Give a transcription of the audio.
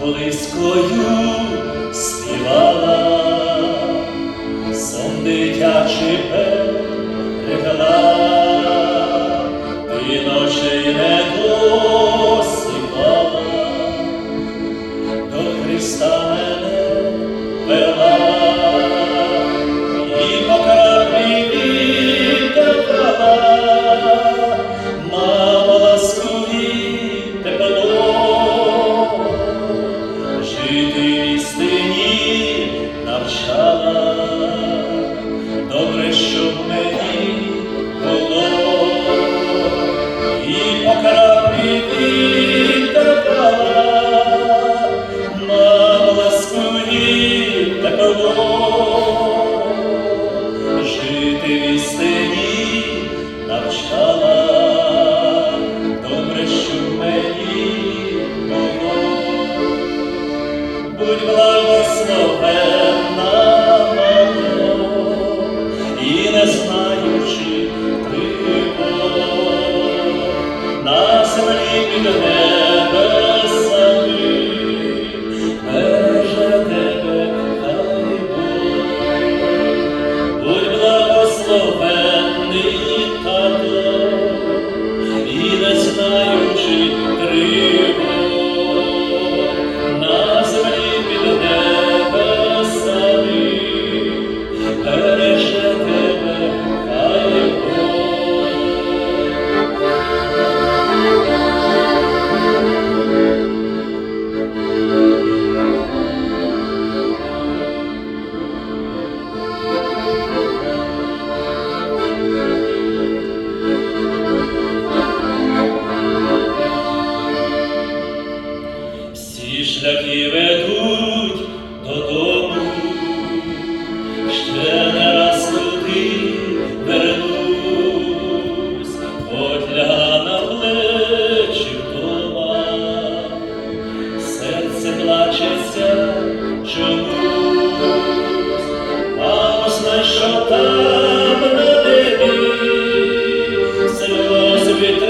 Колискою співала сон дитячий пев. Христа мене вела, і по краплі вітер брала, мала ласку тепло жити. будь благословенна і не знаючи на землі піде.